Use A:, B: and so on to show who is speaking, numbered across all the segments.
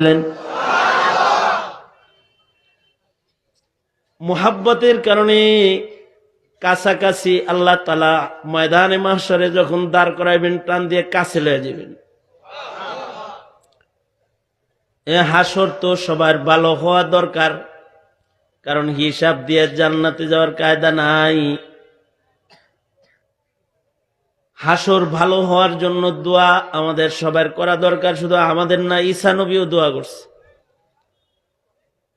A: বলেন মুহাব্বতের কারণে কাছাকাছি আল্লাহ তালা ময়দানে মাসরে যখন দাঁড় করাইবেন, টান দিয়ে কাছে লয়ে যাবেন। এ হাসর তো সবার ভালো হওয়া দরকার, কারণ হিসাব দিয়ে জান্নাতে যাওয়ার কায়দা নাই। হাসর ভালো হওয়ার জন্য দোয়া আমাদের সবার করা দরকার, শুধু আমাদের না, ঈসা নবীও দোয়া করছে।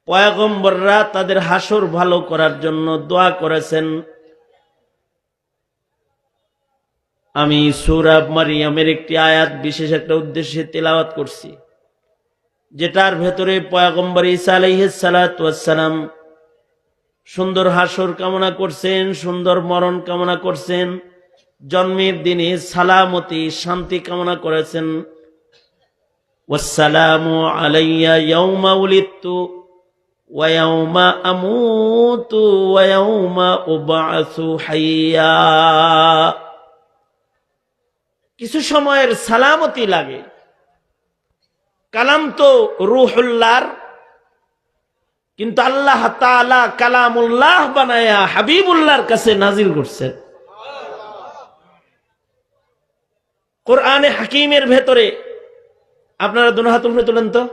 A: পয়াগম্বররা তাদের হাসর ভালো করার জন্য দোয়া করেছেন। আমি সৌরভ মারিয়ামের একটি আয়াত, বিশেষ একটা উদ্দেশ্যে তেলাওয়াত করছি, যেটার ভেতরে পয়াগম্বর ঈসা আলাইসালাম সুন্দর হাসর কামনা করছেন, সুন্দর মরণ কামনা করছেন। জন্মের দিনে সালামতি, শান্তি কামনা করেছেন। ওয়াসসালামু আলাইয়া ইয়াউমা উলিদতু ওয়া ইয়াউমা আমুতু ওয়া ইয়াউমা উবআসু হাইয়া। কিছু সময়ের সালামতি লাগে। কালাম তো রুহুল্লাহর কিন্তু আল্লাহ তাআলা কালামুল্লাহ বানায়া হাবিবুল্লাহর কাছে নাজির করছেন। কোরআনে হাকিমের ভেতরে আপনারা দুনো হাত উপরে তোলেন তো?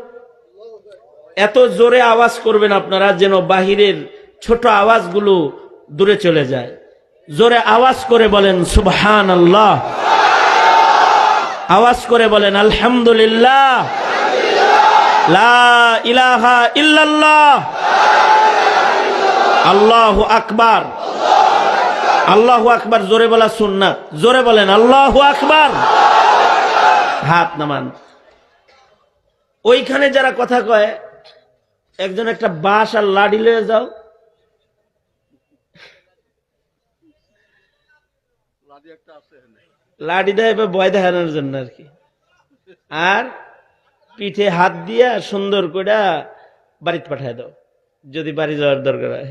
A: এত জোরে আওয়াজ করবেন আপনারা যেন বাহিরের ছোট আওয়াজগুলো দূরে চলে যায়। জোরে আওয়াজ করে বলেন সুবহান আল্লাহ আওয়াজ করে বলেন, আলহামদুলিল্লাহ। ইলাহা ইল্লাল্লাহ। আল্লাহু আকবার। আল্লাহু আকবার। জোরে বলা সুন্নাত। জোরে বলেন, আল্লাহু আকবার। হাত নামান। ওইখানে যারা কথা কয় একজন একটা বাঁশ আর লাডি লয়ে যাও। লাডি দেয় ভয় দেখানোর জন্য আর কি। আর পিঠে হাত দিয়া সুন্দর করে বাড়িতে পাঠায় দাও যদি বাড়ি যাওয়ার দরকার হয়।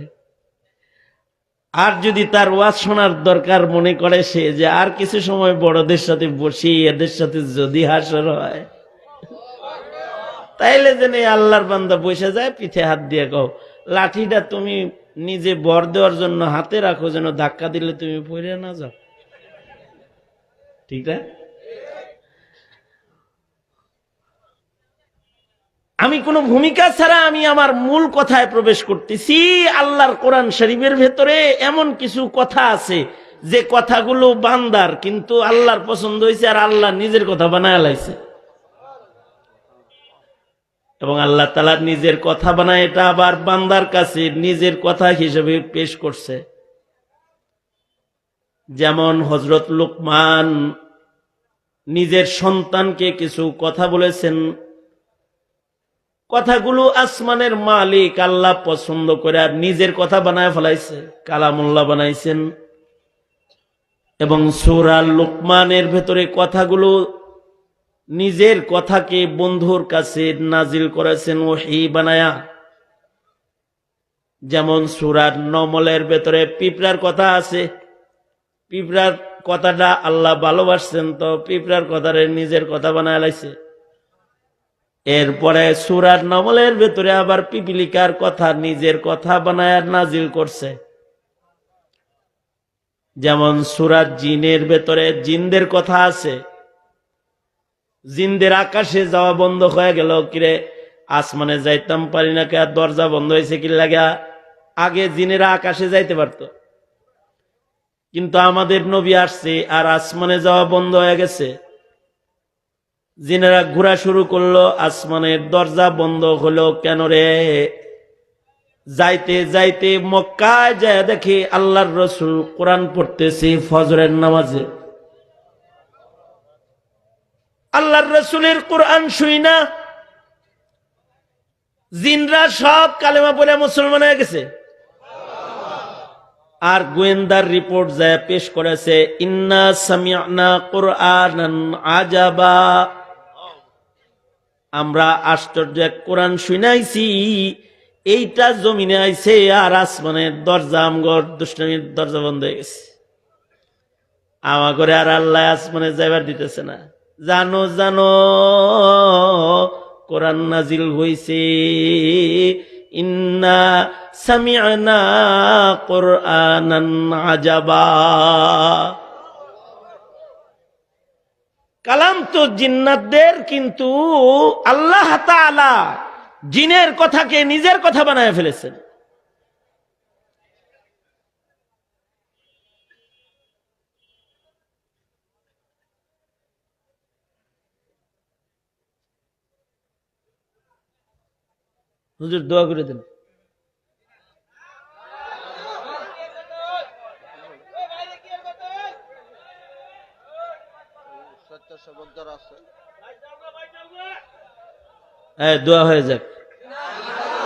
A: আর যদি তার ওয়াজ শোনার দরকার মনে করে সে যে আর কিছু সময় বড়দের সাথে বসে, এদের সাথে যদি হাসর হয়। তাইলে যেন আল্লাহর বান্দা বসে যায়, পিঠে হাত দিয়ে কও, লাঠিটা তুমি নিজে বর দেওয়ার জন্য হাতে রাখো, যেন ধাক্কা দিলে তুমি পড়ে না যাও। ঠিক না? আমি কোনো ভূমিকা ছাড়া আমি আমার মূল কথায় প্রবেশ করতেছি। আল্লাহর কোরআন শরীফের ভেতরে এমন কিছু কথা আছে যে কথাগুলো বান্দার, কিন্তু আল্লাহর পছন্দ হয়েছে আর আল্লাহ নিজের কথা বানায় লাইছে। এবং আল্লাহ তালা নিজের কথা বানায়, এটা আবার বান্দার কাছে নিজের কথা হিসেবে পেশ করছে। যেমন হজরত লুকমান নিজের সন্তানকে কিছু কথা বলেছেন কথাগুলো আসমানের মালিক আল্লাহ পছন্দ করে আর নিজের কথা বানায় ফেলাইছে, কালামুল্লাহ বানাইছেন। এবং সুরা লোকমানের ভেতরে কথাগুলো নিজের কথাকে বন্ধুর কাছে নাজিল করেছেন, ওহি বানায়া। যেমন সুরার নমলের ভেতরে পিঁপড়ার কথা আছে, পিঁপড়ার কথাটা আল্লাহ ভালোবাসছেন, তো পিঁপড়ার কথারে নিজের কথা বানায় লাইছে। এরপরে সুরার নমলের ভেতরে আবার পিপিলিকার কথা, নিজের কথা বানায় নাজিল করছে। যেমন সুরার জিনের ভেতরে জিনদের কথা আছে। জিনদের আকাশে যাওয়া বন্ধ হয়ে গেল, কিরে আসমানে যাইতাম পারি না কে দরজা বন্ধ হয়েছে কি লাগা আগে জিনেরা আকাশে যাইতে পারতো। কিন্তু আমাদের নবী আসছে আর আসমানে যাওয়া বন্ধ হয়ে গেছে। জিনেরা ঘোরা শুরু করল, আসমানের দরজা বন্ধ হলো কেন রে? যাইতে যাইতে মক্কায় যায় দেখি আল্লাহর রসুল কোরআন পড়তেছি ফজরের নামাজে। আল্লাহর রসুলের কোরআন শুই না। জিনরা সব কালেমা পড়ে মুসলমান হয়ে গেছে। আর গোয়েন্দার রিপোর্ট যায় পেশ করেছে, ইন্না সামিয়ানা কোরআন আজাবা। আমরা আশ্চর্য কোরআন শুনাইছি, এইটা জমিনে আইছে আর আসমানের দরজা, আমগর দুষ্টামির দরজা বন্ধ হয়ে গেছে। আমা করে আর আল্লাহ আসমানে যাইবার দিতেছে না। জানো জানো, কোরআন নাজিল হইছে, ইন্না সামিআনা কোরআনান আজাবা। কালাম তো জিন্নাতদের কিন্তু আল্লাহ জিনের কথাকে নিজের কথা বানায় ফেলেছেন। দোয়া করে দেন। হ্যাঁ দোয়া হয়ে যাক।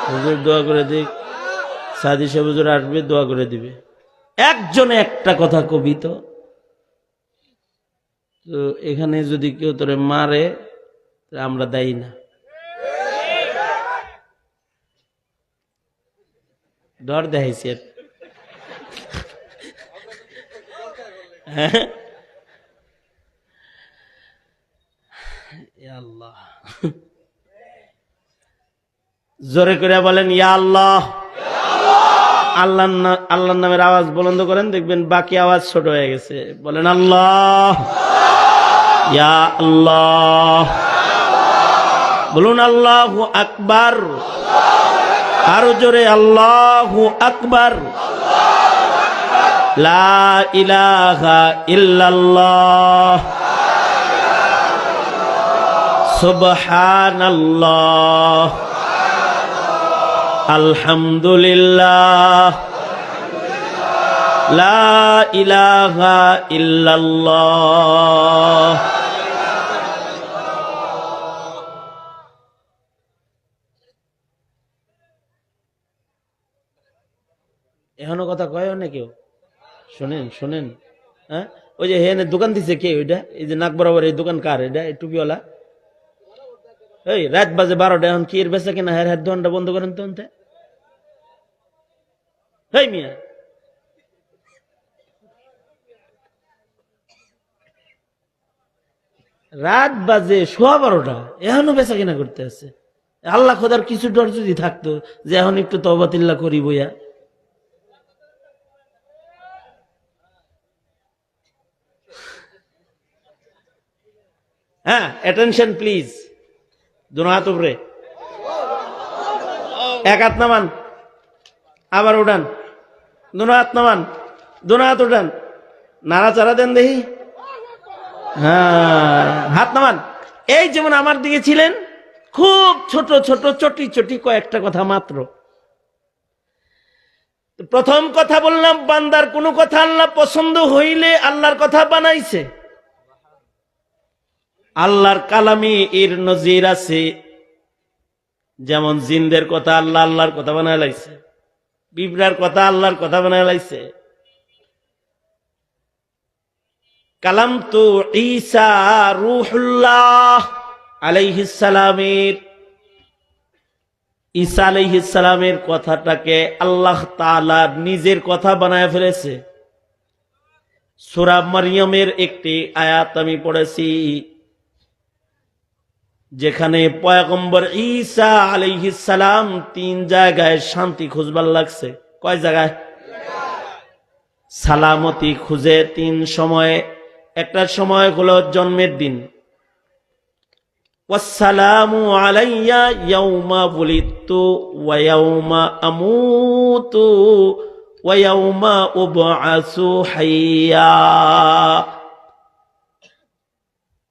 A: হুজুর দোয়া করে দিক। সাদি সাহেব হুজুর আসবে, দোয়া করে দিবে। একজনে একটা কথা কবি তো। তো এখানে যদি কেউ তোরে মারে আমরা দায়ী না। ডর দেখাইছি হ্যাঁ? আল্লাহ। জোরে করে বলেন, ইয়া আল্লাহ। আল্লাহ। আল্লাহর নামের আওয়াজ বলন্দ করেন, দেখবেন বাকি আওয়াজ ছোট হয়ে গেছে। বলেন, আল্লাহ। ইয়া আল্লাহ। বলুন, আল্লাহ আকবার। আরও জোরে, আল্লাহ আকবার। লা ইলাহা ইল্লাল্লাহ। আলহামদুলিল্লাহ। লা ইলাহা এখনও কথা কয় না কেউ? শোনেন শোনেন। হ্যাঁ? ওই যে হেন দোকান দিছে কে ওইটা? এই যে নাক বরাবর এই দোকান কার? এটা এই টুপিওয়ালা? এই, রাত বাজে বারোটা, এখন কি এর বেচা কিনা? হ্যাঁ হ্যাঁ দোকানটা বন্ধ করেন তো মিয়া। রাত বাজে সোয়া বারোটা, এখনও বেচা কিনা করতে আছে। আল্লাহ খোদার কিছু ডর যদি থাকতো যে এখন একটু তবাতিল্লা করি বইয়া। হ্যাঁ অ্যাটেনশন প্লিজ দুনো উপরে। এক হাত নামান, আবার উঠান। দুনো হাত নামান, দুনো হাত উঠান। নাড়াচাড়া দেন দেখি। হ্যাঁ হাত নামান। এই যেমন আমার দিকে ছিলেন, খুব ছোট ছোট, চটি চটি, কয়েকটা কথা মাত্র। প্রথম কথা বললাম, বান্দার কোনো কথা আল্লাহ পছন্দ হইলে আল্লাহর কথা বানাইছে। আল্লাহর কালামে এর নজির আছে। যেমন জিনদের কথা আল্লাহ আল্লাহর কথা বানায় লাগছে বিবরার কথা আল্লাহর কথা বানায় লাগছে কালাম তো ঈসা রুহুল্লাহ আলাইহিসালামের ঈসা আলাইহিসালামের কথাটাকে আল্লাহ তাআলা নিজের কথা বানায় ফেলেছে। সূরা মারিয়ামের একটি আয়াত আমি পড়েছি। যেখানে পয়গম্বর ঈসা আলাইহিসালাম তিন জায়গায় শান্তি খুঁজবার লাগছে। কয় জায়গায়? সালামতি খুঁজে তিন সময়ে। একটা সময় হলো জন্মের দিন। আলাইয়া আমুতু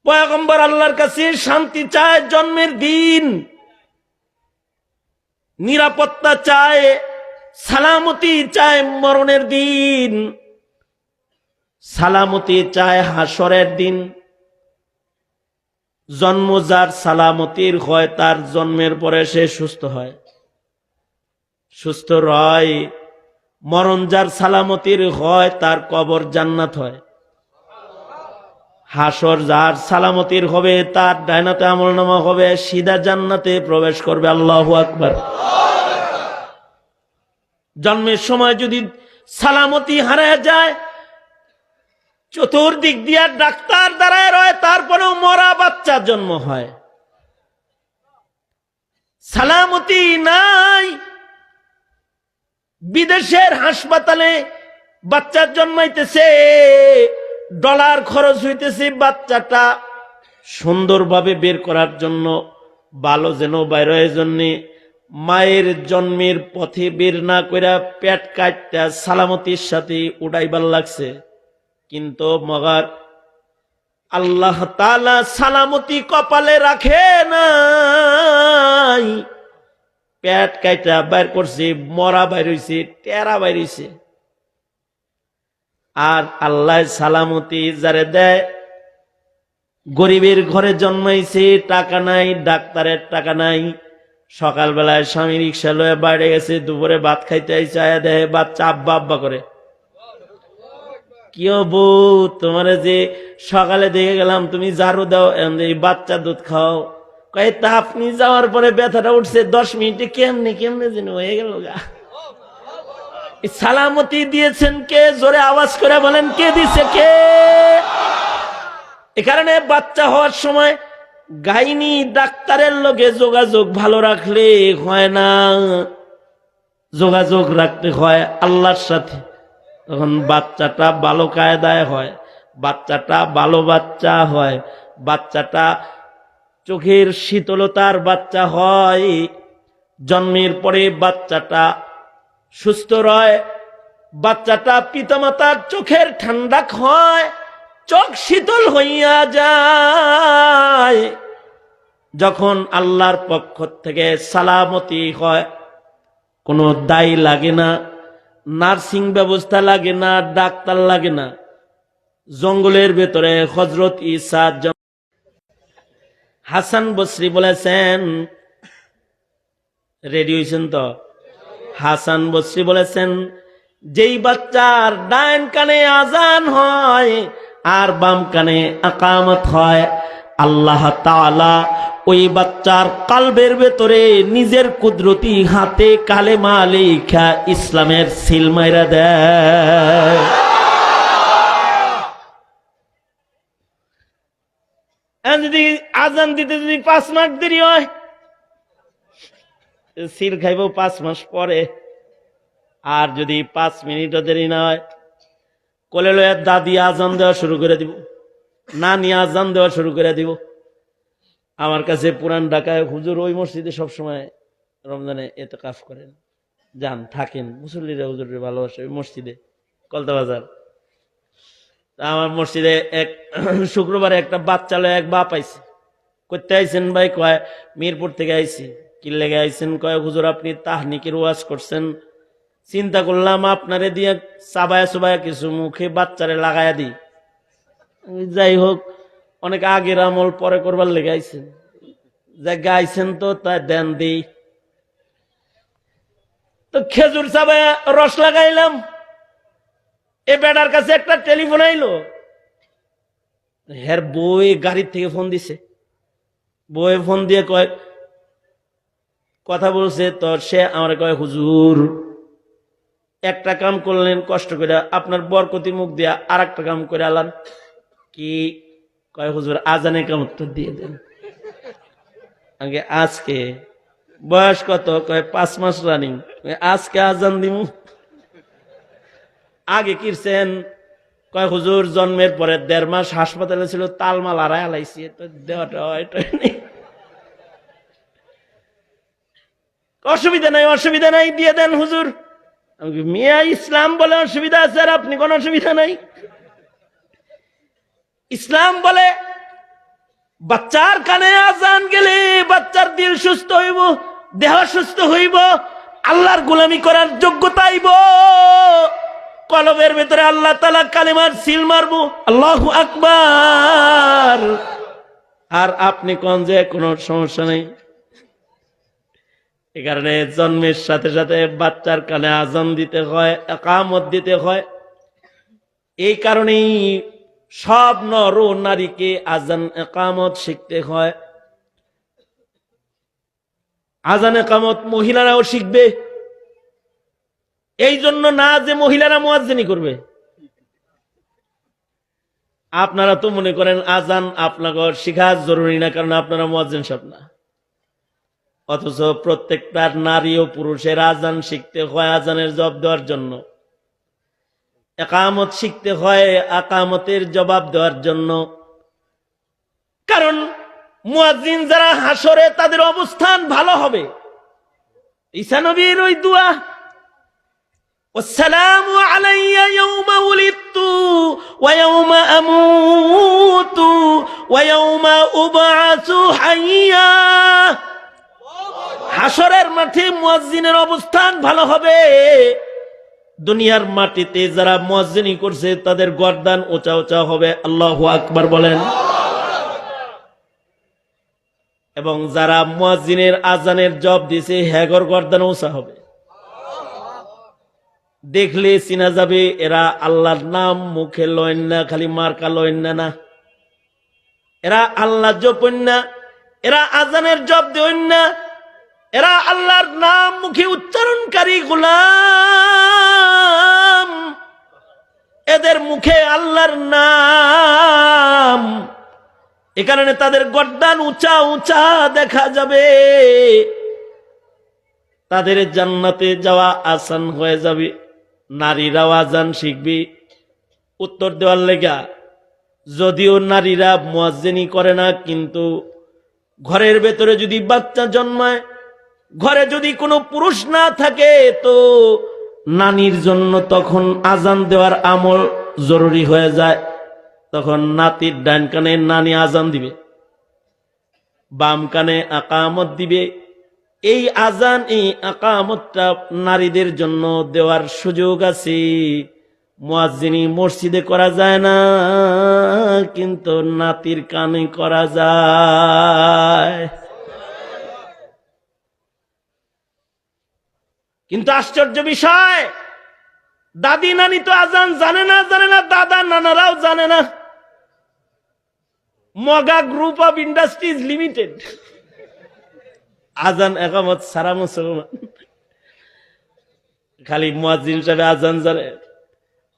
A: পয়গম্বর আল্লাহর কাছে শান্তি চায়, জন্মের দিন। নিরাপত্তা চায়, সালামতি চায়, মরণের দিন। সালামতি চায়, হাসরের দিন। জন্ম যার সালামতির হয়, তার জন্মের পরে সে সুস্থ হয়। সুস্থ রয়, মরণ যার সালামতির হয়, তার কবর জান্নাত হয়। হাসর যার সালামতির হবে, তার ডাইনাতে আমল নামা হবে, সিধা জান্নাতে প্রবেশ করবে। আল্লাহ আকবার। জন্মের সময় যদি সালামতি হারায় যায়, চতুর্দিক দিয়া ডাক্তার দাঁড়ায় রয়, তারপরেও মরা বাচ্চা জন্ম হয়। সালামতি নাই। বিদেশের হাসপাতালে বাচ্চা জন্মাইতেছে। ডলার খরচ হইতেছে বাচ্চাটা সুন্দরভাবে বের করার জন্য, ভালো যেন বাইরের জন্য মায়ের জন্মের পথে বের না কইরা পেট কাটটা সালামতির সাথে উড়াইবার লাগছে। কিন্তু মগার, আল্লাহ তালা সালামতি কপালে রাখে নাই। পেট কাইটা বাইর করছে, মরা বাইর টেরা বাইর আর আল্লাহ সালামতি যারে দেয়, গরিবের ঘরে জন্মাইছে, টাকা নাই, ডাক্তারের টাকা নাই। সকালবেলায় স্বামী রিক্সা লয়ে বাইরে গেছে, দুপুরে ভাত খাইতে আয়া দেয় বাচ্চা আব্বা আব্বা করে। কি বউ তোমার যে সকালে দেখে গেলাম, তুমি ঝাড়ু দাও এই বাচ্চা দুধ খাও। কয়ে, তা আপনি যাওয়ার পরে ব্যথাটা উঠছে, দশ মিনিটে কেমনে কেমনে যেন হয়ে গেল গা। সালামতি দিয়েছেন কে? জোরে আওয়াজ করে বলেন, কে দিছে কে? এ কারণে বাচ্চা হওয়ার সময় গাইনি ডাক্তারের লগে যোগাযোগ ভালো রাখলে হয় না। যোগাযোগ রাখতে হয় আল্লাহর সাথে। তখন বাচ্চাটা ভালো কায়দায় হয়, বাচ্চাটা ভালো বাচ্চা হয়, বাচ্চাটা চোখের শীতলতার বাচ্চা হয়। জন্মের পরে বাচ্চাটা সুস্থ রয়, বাচ্চাটা পিতামাতার চোখের ঠান্ডা হয়, চোখ শীতল হইয়া যায়। যখন আল্লাহর পক্ষ থেকে সালামতি হয়, কোনো দায় লাগে না, নার্সিং ব্যবস্থা লাগে না, ডাক্তার লাগে না। জঙ্গলের ভেতরে হজরত ইসা হাসান বসরি বলেছেন, রেডি তো? হাসান বসরি বলেছেন, যেই বাচ্চার ডাইন কানে আজান হয় আর বাম কানে আকামত হয়, আল্লাহ তাআলা ওই বাচ্চার কালবের ভেতরে নিজের কুদরতি হাতে কালেমা লেখা ইসলামের সিল মাইরা দেয়। যদি আজান দিতে যদি পাঁচ মাস দেরি হয় সিল খাইব পাঁচ মাস পরে। আর যদি পাঁচ মিনিটও দেরি না হয়, কোলে লয়ে দাদি আজান দেওয়া শুরু করে দিব, নানি আজান দেওয়া শুরু করে দিব। আমার কাছে পুরান ঢাকায় হুজুর ওই মসজিদে সবসময় রমজানে এতে কাজ করেন। যান, থাকেন। মুসল্লিরা হুজুরের ভালোবাসে ওই মসজিদে, কলতা বাজার। তা আমার মসজিদে এক শুক্রবারে একটা বাচ্চা লয়ে এক বাপ আইছে। করতে আইছেন ভাই, কয়, মিরপুর থেকে আইছি। কি লেগে আইছেন? কয়, হুজুর, আপনি তাহনিকের ওয়াজ করছেন। চিন্তা করলাম আপনারে দিয়ে চাবায়া চুবায়া কিছু মুখে বাচ্চারে লাগায়া দিই। যাই হোক, অনেক আগের আমল পরে করবার লেগে যা গাইছেন তো তা দেন দিই। তো খেজুর চাবায়া রস লাগাইলাম। এ বেটার কাছে একটা টেলিফোন আইলো। হের বই গাড়ির থেকে ফোন দিছে। বই ফোন দিয়ে কয় কথা বলছে, তো সে আমার কয়, হুজুর, একটা কাম করলেন, কষ্ট করে আপনার বরকতি মুখ দিয়া আর একটা কাম করে আলান। কি? কয়, হুজুর, আজানে কামতটা দিয়ে দেন? আগে আজকে, বয়স কত? কয়, পাঁচ মাস রানিং আজকে আজান দিমু। আগে কিরছেন? কয়, হুজুর, জন্মের পরে দেড় মাস হাসপাতালে ছিল, তালমাল আড়াই আলাইছি। তো দেওয়াটা হয় এটা নেই অসুবিধা নাই অসুবিধা নাই, দিয়ে দেন হুজুর। মিয়া ইসলাম বলে অসুবিধা আছে আর আপনি কোন অসুবিধা নাই। ইসলাম বলে, বাচ্চার কানে আজান গেলে বাচ্চার দিল সুস্থ হইব, দেহ সুস্থ হইব, আল্লাহর গোলামি করার যোগ্যতা আইব কলবের ভেতরে আল্লাহ তালা কালেমার সিল মারবো, আল্লাহ আকবার। আর আপনি কোন যে কোনো সমস্যা নেই। এ কারণে জন্মের সাথে সাথে বাচ্চার কানে আজান দিতে হয়, একামত দিতে হয়। এই কারণেই সব নর ও নারীকে আজান একামত শিখতে হয়। আজান একামত মহিলারাও শিখবে। এই জন্য না যে মহিলারা মোয়াজ্জেনি করবে। আপনারা তো মনে করেন আজান আপনাকে শিখা জরুরি না, কারণ আপনারা মোয়াজ্জেন সব না। অথচ প্রত্যেকটা নারী ও পুরুষের আজান শিখতে হয় আজানের জবাব দেওয়ার জন্য একামত শিখতে হয় আকামতের জবাব দেওয়ার জন্য কারণ মুয়াজ্জিন যারা হাসরে তাদের অবস্থান ভালো হবে ঈসা নবীর ওই দোয়া والسلام علي يوم ولدت ويوم أموت ويوم أبعث حيا হাসরের মাঠে মুয়াজ্জিনের অবস্থান ভালো হবে। দুনিয়ার মাটিতে যারা মুয়াজ্জিনি করছে, তাদের গর্দান ওচা ওচা হবে। আল্লাহ আকবার বলেন। এবং যারা মুয়াজ্জিনের আজানের জব দিছে হ্যাগর গর্দান ওচা হবে। দেখলে চিনা যাবে, এরা আল্লাহর নাম মুখে লয়েন না, খালি মার্কা লয়েন না না। এরা আল্লাহ জপেন না, এরা আজানের জব দেন না। এরা আল্লাহর নাম মুখে উচ্চারণকারী গোলাম। এদের মুখে আল্লাহর নাম। এ কারণে তাদের গর্দান উঁচা উঁচা দেখা যাবে। তাদের জান্নাতে যাওয়া আসান হয়ে যাবে। নারীরাও আজান শিখবি। উত্তর দেওয়ার লেগা, যদিও নারীরা মোয়াজ্জেনি করে না, কিন্তু ঘরের ভেতরে যদি বাচ্চা জন্মায় ঘরে যদি কোনো পুরুষ না থাকে, তো নানির জন্য তখন আজান দেওয়ার আমল জরুরি হয়ে যায়। তখন নাতির ডান কানে নানি আজান দিবে, বাম কানে আকামত দিবে। এই আজান, এই আকামতটা নারীদের জন্য দেওয়ার সুযোগ আছে। মুয়াজ্জিনি মসজিদে করা যায় না, কিন্তু নাতির কানে করা যায়। কিন্তু আশ্চর্য বিষয়, দাদি নানি তো আজান জানে না জানে না, দাদা নানারাও জানে না। মগা গ্রুপ অফ ইন্ডাস্ট্রিজ লিমিটেড। আজান একামত সারা মুসলমান। খালি মুয়াজ্জিন সাহেব আজান জানে।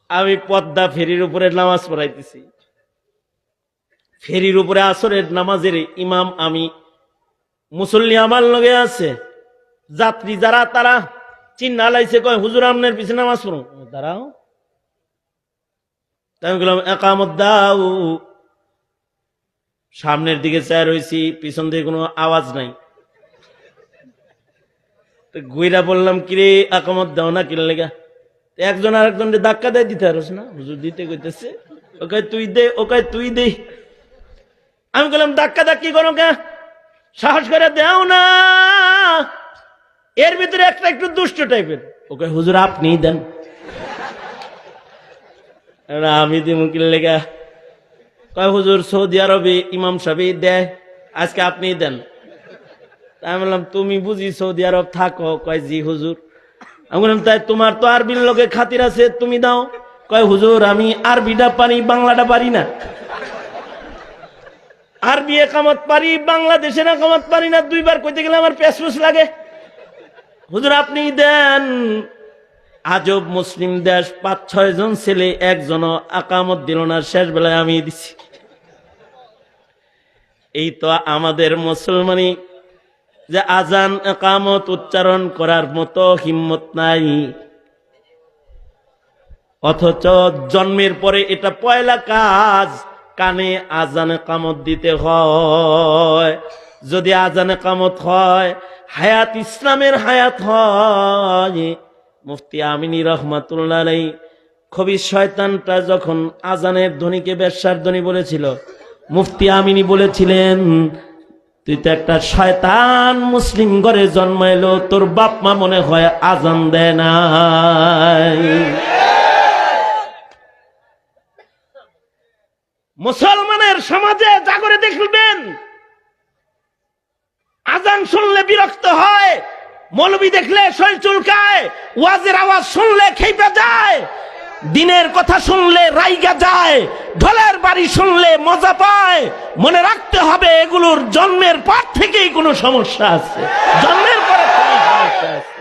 A: আমি পদ্মা ফেরির উপরে নামাজ পড়াইতেছি। ফেরির উপরে আসরের নামাজের ইমাম আমি। মুসল্লি আমার লগে আছে। যাত্রী যারা, তারা চিন্না লাইছে কয়, হুজুর, আমনের পিছনে নামাজ পড়ো। দাঁড়াও। বললাম একামত দাও। সামনের দিকে চায় রয়েছি পিছন থেকে কোনো আওয়াজ নাই। গুইরা বললাম, কিরে, একামত দাও না? কিনে লেগা একজন আর একজন ধাক্কা দেয়, দিতে পারস না? হুজুর দিতে কইতেছে ওকে তুই দে ওকে তুই দে। আমি বললাম ধাক্কা ধাক্কি করো কে? সাহস করে দেও না। এর ভিতরে একটা একটু দুষ্ট টাইপের। ওকে, হুজুর, আপনি দেন। আমি দি মুকিল লেগা? কয়, হুজুর, সৌদি আরবে ইমাম সাহেব দেয়, আজকে আপনি দেন। আমি বললাম, তুমি বুঝি সৌদি আরব থাকো? কয়, জি, হুজুর। আমি বললাম, তাই তোমার তো আরবির লোকে খাতির আছে, তুমি দাও। কয়, হুজুর, আমি আরবিটা পারি, বাংলাটা পারি না। আরবি একামত পারি, বাংলাদেশের একামত পারি না, দুইবার কইতে গেলে আমার পেসপুস লাগে। হুজুর, আপনি দেন। আজব মুসলিম দেশ, পাঁচ, ছয় জন ছেলে একজন আকামত দিল না, শেষ বেলায় আমি দিছি। এই তো আমাদের মুসলমানি যে আজান, একামত উচ্চারণ করার মতো হিম্মত নাই। অথচ জন্মের পরে এটা পয়লা কাজ, কানে আজান কামত দিতে হয়। যদি আজানে কামত হয়, হায়াত ইসলামের হায়াত হয়। মুফতি আমিনী রহমাতুল্লাহ আলাই খবি শয়তানটা যখন আজানের ধ্বনিকে ব্যবসার ধ্বনি বলেছিল, মুফতি আমিনী বলেছিলেন, তুই তো একটা শয়তান মুসলিম ঘরে জন্মাইলো, তোর বাপ মা মনে হয় আজান দেয় না মুসলমানের সমাজে জাগরে দেখবেন আজান শুনলে বিরক্ত হয়, মৌলবি দেখলে শরীর চুলকায়, ওয়াজের আওয়াজ শুনলে খেপে যায়, দিনের কথা শুনলে রাইগা যায়, ঢোলের বাড়ি শুনলে মজা পায়। মনে রাখতে হবে এগুলোর জন্মের পর থেকেই কোনো সমস্যা আছে। জন্মের পরে সমস্যা আছে।